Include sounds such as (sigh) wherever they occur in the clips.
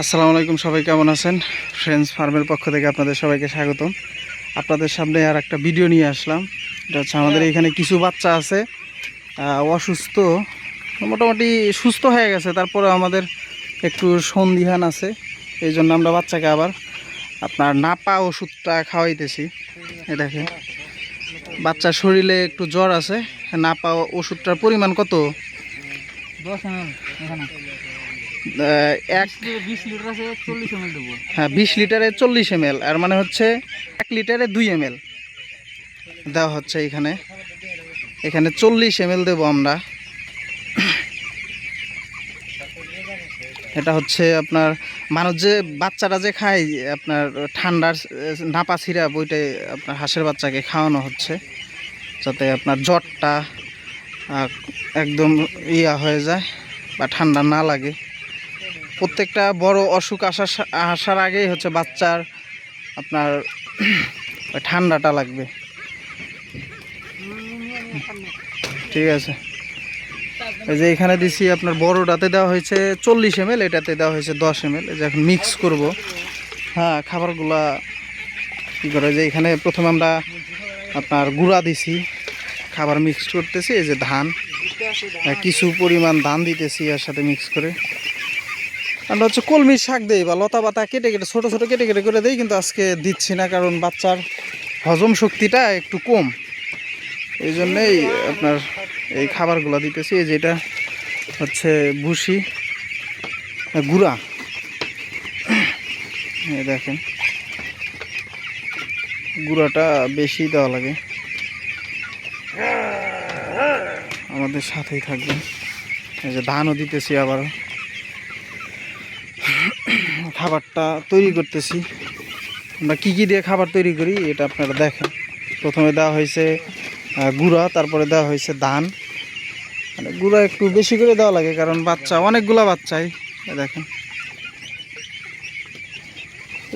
আসসালামু আলাইকুম সবাই কেমন আছেন? ফ্রেন্ডস ফার্মের পক্ষ থেকে আপনাদের সবাইকে স্বাগতম। আপনাদের সামনে আর একটা ভিডিও নিয়ে আসলাম। এটা হচ্ছে আমাদের এখানে কিছু বাচ্চা আছে অসুস্থ মোটামুটি সুস্থ হয়ে গেছে। তারপরে আমাদের একটু সন্দিহান আছে এই জন্য আমরা বাচ্চাকে আবার আপনার নাপা ওষুধটা খাওয়াইতেছি। এটাকে বাচ্চার শরীরে একটু জ্বর আছে নাপা ওষুধটার পরিমাণ কত? দশ এম এল এখানে আহ, এক হ্যাঁ বিশ লিটারে চল্লিশ এম আর মানে হচ্ছে এক লিটারে দুই এম দেওয়া হচ্ছে এখানে। এখানে চল্লিশ এম দেবো আমরা। এটা হচ্ছে আপনার মানুষ যে বাচ্চারা যে খায় আপনার ঠান্ডার নাপা সিরাপ ওইটাই আপনার হাঁসের বাচ্চাকে খাওয়ানো হচ্ছে। যাতে আপনার জ্বরটা একদম ইয়া হয়ে যায় বা ঠান্ডা না লাগে। প্রত্যেকটা বড় অসুখ আসার আসার আগেই হচ্ছে বাচ্চার আপনার (clears throat) ঠান্ডাটা লাগবে। ঠিক আছে। এই যে এখানে দিছি আপনার বড়টাতে দেওয়া হয়েছে চল্লিশ এম এটাতে দেওয়া হয়েছে দশ এম এল এখন মিক্স করব। হ্যাঁ খাবারগুলা কী করে যে এখানে প্রথমে আমরা আপনার গুঁড়া দিছি খাবার মিক্স করতেছি এই যে ধান। আহ, কিছু পরিমাণ ধান দিতেছি এর সাথে মিক্স করে। আমরা হচ্ছে কলমির শাক দেই বা লতা পাতা কেটে কেটে, ছোটো ছোটো কেটে কেটে করে দেই, কিন্তু আজকে দিচ্ছি না, কারণ বাচ্চার হজম শক্তিটা একটু কম। এই জন্যেই আপনার এই খাবারগুলো দিতেছি। এই যেটা হচ্ছে ভুসি গুঁড়া। দেখেন, গুঁড়াটা বেশি দেওয়া লাগে। আমাদের সাথেই থাকবেন। এই যে ধানও দিতেছি আবারও। খাবারটা তৈরি করতেছি। আমরা কি কী দিয়ে খাবার তৈরি করি, এটা আপনারা দেখেন। প্রথমে দেওয়া হয়েছে গুঁড়া, তারপরে দেওয়া হয়েছে ধান। মানে গুঁড়া একটু বেশি করে দেওয়া লাগে, কারণ বাচ্চা, অনেকগুলা বাচ্চাই দেখেন।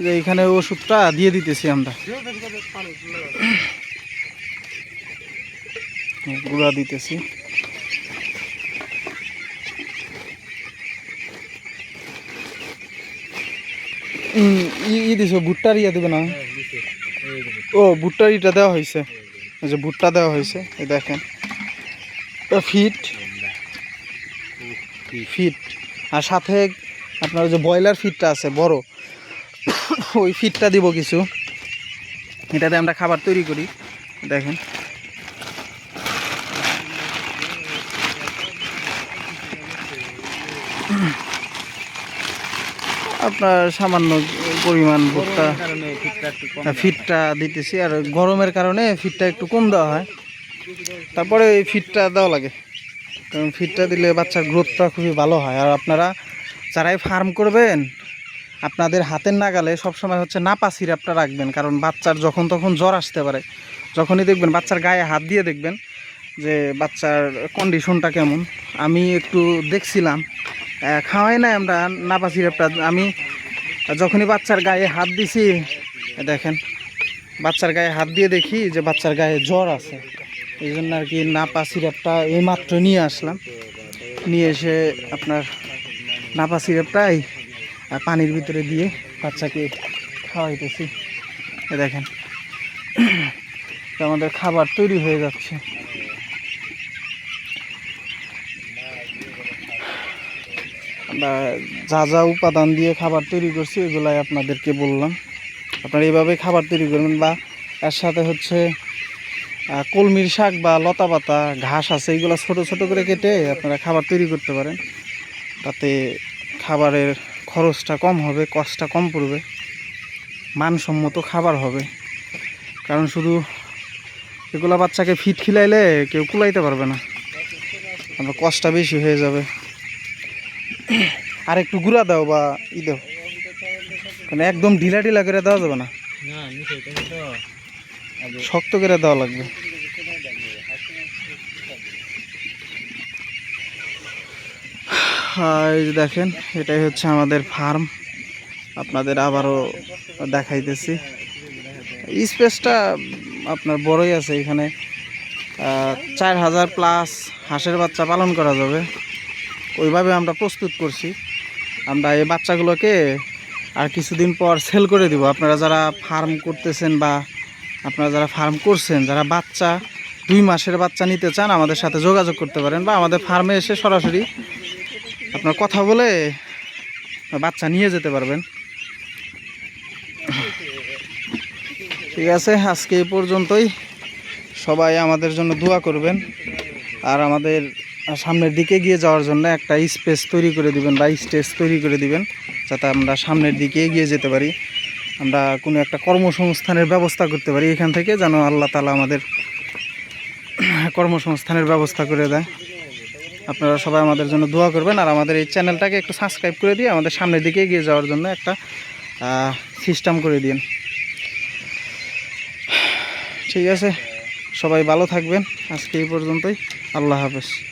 যে এখানে ওষুধটা দিয়ে দিতেছি আমরা। গুঁড়া দিতেছি। ই দিছো, ভুট্টার ইয়ে দেবে না? ও, ভুট্টার ইটা দেওয়া হয়েছে যে ভুট্টা দেওয়া হয়েছে এই দেখেন। ফিট। ফিট। আর সাথে আপনার যে ব্রয়লার ফিটটা আছে, বড়। ওই ফিটটা দিব কিছু। এটাতে আমরা খাবার তৈরি করি। দেখেন। আপনার সামান্য পরিমাণ ভুট্টা ফিটটা দিতেছি আর গরমের কারণে ফিটটা একটু কম দেওয়া হয়। তারপরে এই ফিটটা দেওয়া লাগে কারণ ফিটটা দিলে বাচ্চার গ্রোথটা খুবই ভালো হয়। আর আপনারা যারাই ফার্ম করবেন আপনাদের হাতের নাগালে সবসময় হচ্ছে নাপা সিরাপটা রাখবেন কারণ বাচ্চার যখন তখন জ্বর আসতে পারে। যখনই দেখবেন বাচ্চার গায়ে হাত দিয়ে দেখবেন যে বাচ্চার কন্ডিশনটা কেমন। আমি একটু দেখছিলাম খাওয়াই নাই আমরা নাপা সিরাপটা আমি যখনই বাচ্চার গায়ে হাত দিছি দেখেন, বাচ্চার গায়ে হাত দিয়ে দেখি যে বাচ্চার গায়ে জ্বর আছে। এই জন্য আর কি নাপা সিরাপটা এইমাত্র নিয়ে আসলাম। নিয়ে এসে আপনার নাপা সিরাপটাই পানির ভিতরে দিয়ে বাচ্চাকে খাওয়াইতেছি। দেখেন আমাদের খাবার তৈরি হয়ে যাচ্ছে। আমরা যা যা উপাদান দিয়ে খাবার তৈরি করছি এগুলাই আপনাদেরকে বললাম। আপনারা এইভাবে খাবার তৈরি করবেন বা এর সাথে হচ্ছে কলমির শাক বা লতা পাতা, ঘাস আছে এইগুলো ছোট ছোট করে কেটে আপনারা খাবার তৈরি করতে পারেন। তাতে খাবারের খরচটা কম হবে কষ্টটা কম পড়বে, মানসম্মত খাবার হবে। কারণ শুধু এগুলো বাচ্চাকে ফিট খিলাইলে কেউ কুলাইতে পারবে না। কষ্টটা বেশি হয়ে যাবে। আর একটু গুঁড়া দাও বা ই দাও। মানে একদম ঢিলা ঢিলা করে দেওয়া যাবে না। শক্ত করে দেওয়া লাগবে। দেখেন, এটাই হচ্ছে আমাদের ফার্ম। আপনাদের আবারও দেখাইতেছি। স্পেসটা আপনার বড়ই আছে এখানে। চার হাজার প্লাস হাঁসের বাচ্চা পালন করা যাবে। ওইভাবে আমরা প্রস্তুত করছি। আমরা এই বাচ্চাগুলোকে আর কিছুদিন পর সেল করে দিব। আপনারা যারা ফার্ম করতেছেন বা আপনারা যারা ফার্ম করছেন, যারা বাচ্চা, দুই মাসের বাচ্চা নিতে চান, আমাদের সাথে যোগাযোগ করতে পারেন বা আমাদের ফার্মে এসে সরাসরি আপনার কথা বলে বাচ্চা নিয়ে যেতে পারবেন। ঠিক আছে, আজকে এই পর্যন্তই। সবাই আমাদের জন্য দোয়া করবেন। আর আমাদের সামনের দিকে গিয়ে যাওয়ার জন্য একটা স্পেস তৈরি করে দিবেন বা স্টেজ তৈরি করে দিবেন, যাতে আমরা সামনের দিকে এগিয়ে যেতে পারি। আমরা কোনো একটা কর্মসংস্থানের ব্যবস্থা করতে পারি এখান থেকে, যেন আল্লাহ তালা আমাদের (clears throat) কর্মসংস্থানের ব্যবস্থা করে দেয়। আপনারা সবাই আমাদের জন্য দোয়া করবেন আর আমাদের এই চ্যানেলটাকে একটু সাবস্ক্রাইব করে দিয়ে আমাদের সামনের দিকে এগিয়ে যাওয়ার জন্য একটা সিস্টেম করে দিন। ঠিক আছে, সবাই ভালো থাকবেন। আজকে এই পর্যন্তই। আল্লাহ হাফেজ।